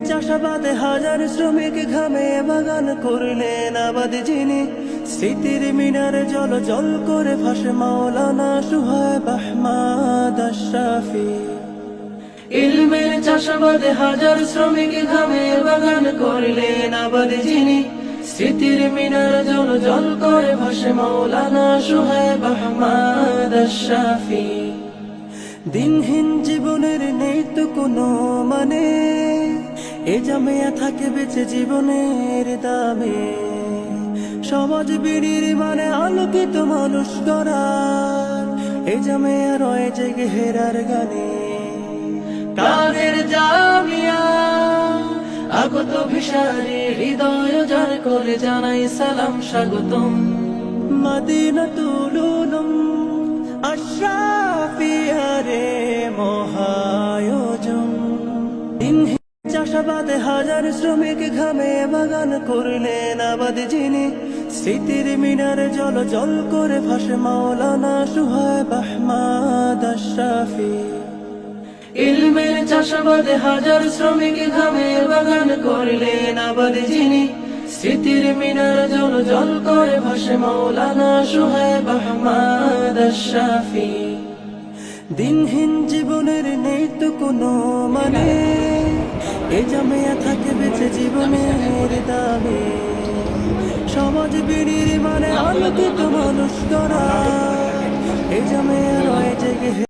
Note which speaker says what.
Speaker 1: চাষাবাদে হাজার শ্রমিক ঘামে বাগান করলেন আবাদ যিনি। স্মৃতির মিনারে জল জল করে ভাসে মাওলানা সুহায় আহমাদ আশরাফি। ইলমের চাষাবাদে হাজার শ্রমিক ঘামে বাগান করলেন যিনি। স্মৃতির মিনার জল জল করে ভাসে মাওলানা সুহায় আশরাফি। দিনহীন জীবনের নেই তো কোনো মানে। এ জামেয়া থাকে বেঁচে জীবনের দামে। সমাজ বিড়ির মানে আলোকিত মানুষ গড়ার। এ জামেয়া রয়ে জেগে হেরার গানে। কাদের জামিয়া? আগত ভিসারি হৃদয় যার করে জানাই সালাম স্বাগতম। মদিনা তুলুলুম চাষাবাদে হাজার শ্রমিক ঘামে বাগান করলেন আবাদ যিনি। স্মৃতির মিনারে জল জল করে ভাসে মাওলানা সুহায় আহমাদ আশরাফি। ইলমের চাষাবাদে হাজার শ্রমিক ঘামে বাগান করলেন আবাদ যিনি। স্মৃতির জল জল করে ভাসে দিনহীন জীবনের নেই তো কোনো মানে। এ জামিয়া থাকে বেঁচে জীবনের দামে। সমাজ বিড়ির মানে আলোকিত মানুষ করা এ জামিয়া রয়ে জেগে